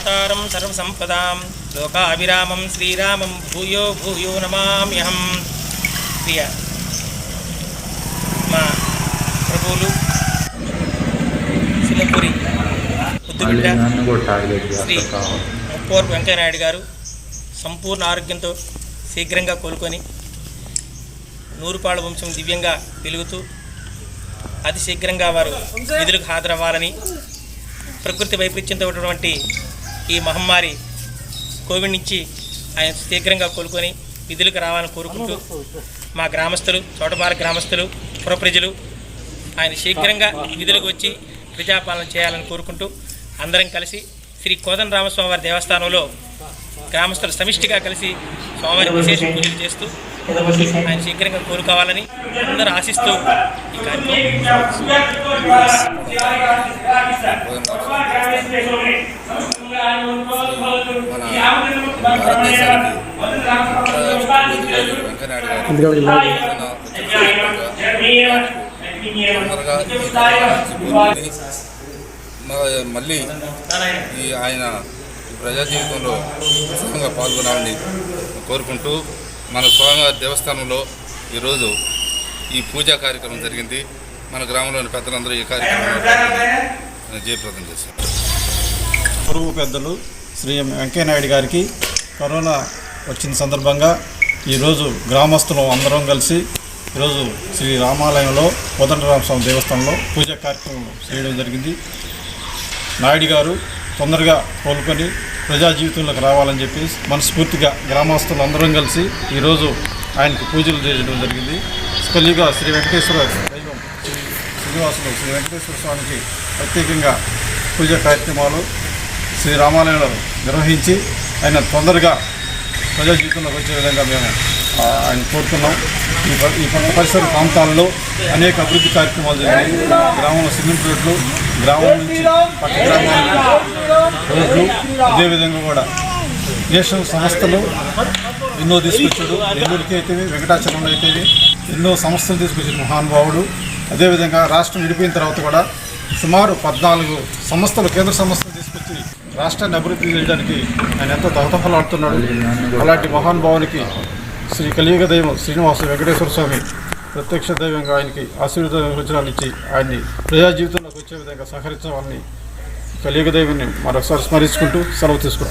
దాతారం సర్వసంపదాం. లోకాభిరామం శ్రీరామం భూయో భూయో నమామ్యహం. ప్రియ మా ప్రభువులు సిలపురి ముద్దుబిడ్డ శ్రీ చేస్తా ముప్పవర్ వెంకయ్యనాయుడు గారు సంపూర్ణ ఆరోగ్యంతో శీఘ్రంగా కోలుకొని నూరుపాళ్ళ వంశం దివ్యంగా వెలుగుతూ అతి శీఘ్రంగా వారు విధులకు హాజరవ్వాలని ప్రకృతి వైపరీత్యంతో ఉన్నటువంటి ఈ మహమ్మారి కోవిడ్ నుంచి ఆయన శీఘ్రంగా కోలుకొని విధులకు రావాలని కోరుకుంటూ మా గ్రామస్తులు చోటపాల గ్రామస్తులు పురప్రజలు ఆయన శీఘ్రంగా విధులకు వచ్చి ప్రజాపాలన చేయాలని కోరుకుంటూ అందరం కలిసి శ్రీ కోదన రామస్వామి వారి దేవస్థానంలో గ్రామస్తులు సమిష్టిగా కలిసి స్వామివారి విశేష పూజలు చేస్తూ ఆయన శీఘ్రంగా కోలుకోవాలని అందరూ ఆశిస్తూ ఈ కార్యక్రమం మన భారతదేశానికి వెంకయ్యనాయుడు గారు తొందరగా ఈ కరోనా నుంచి కోలుకొని మ- మళ్ళీ ఈ ఆయన ఈ ప్రజా జీవితంలో ఉత్సాహంగా పాల్గొనాలని కోరుకుంటూ మన స్వామివారి దేవస్థానంలో ఈరోజు ఈ పూజా కార్యక్రమం జరిగింది. మన గ్రామంలోని పెద్దలందరూ ఈ కార్యక్రమం జయప్రదం చేశారు. పొరుగు పెద్దలు శ్రీ వెంకయ్యనాయుడు గారికి కరోనా వచ్చిన సందర్భంగా ఈరోజు గ్రామస్తులు అందరం కలిసి ఈరోజు శ్రీ రామాలయంలో కోదండరామస్వామి దేవస్థానంలో పూజా కార్యక్రమం చేయడం జరిగింది. నాయుడు గారు తొందరగా కోలుకొని ప్రజా జీవితంలోకి రావాలని చెప్పి మనస్ఫూర్తిగా గ్రామస్తులు అందరం కలిసి ఈరోజు ఆయనకు పూజలు చేయడం జరిగింది. కలియుగా శ్రీ వెంకటేశ్వర దైవం శ్రీ శ్రీనివాసులు శ్రీ వెంకటేశ్వర స్వామికి ప్రత్యేకంగా పూజా కార్యక్రమాలు శ్రీ రామాలయంలో నిర్వహించి ఆయన తొందరగా ప్రజా జీవితంలోకి వచ్చే విధంగా మేము ఆయన కోరుతున్నాం. ఈ ప- ఈ పరిసర ప్రాంతాల్లో అనేక అభివృద్ధి కార్యక్రమాలు జరిగాయి గ్రామంలో సిమెంట్ రోడ్లు గ్రామం నుంచి పక్క గ్రామాల రోడ్లు అదేవిధంగా కూడా దేశం సంస్థలు ఎన్నో తీసుకొచ్చాడు. నెల్లూరుకి అయితే వెంకటాచలంలో అయితే ఎన్నో సంస్థలు తీసుకొచ్చిన మహానుభావుడు. అదేవిధంగా రాష్ట్రం విడిపోయిన తర్వాత కూడా సుమారు పద్నాలుగు సంస్థలు కేంద్ర సంస్థలు తీసుకొచ్చి రాష్ట్రాన్ని అభివృద్ధి చేయడానికి ఆయన ఎంతో దహతఫలాడుతున్నాడు అలాంటి మహానుభావునికి శ్రీ కలియుగ దైవం శ్రీనివాస వెంకటేశ్వర స్వామి ప్రత్యక్ష దైవంగా ఆయనకి ఆశీర్వాద ఇచ్చి ఆయన్ని ప్రజా జీవితంలోకి వచ్చే విధంగా సహకరించవాలని కలియుగ దైవాన్ని మరొకసారి స్మరించుకుంటూ సెలవు తీసుకుంటాం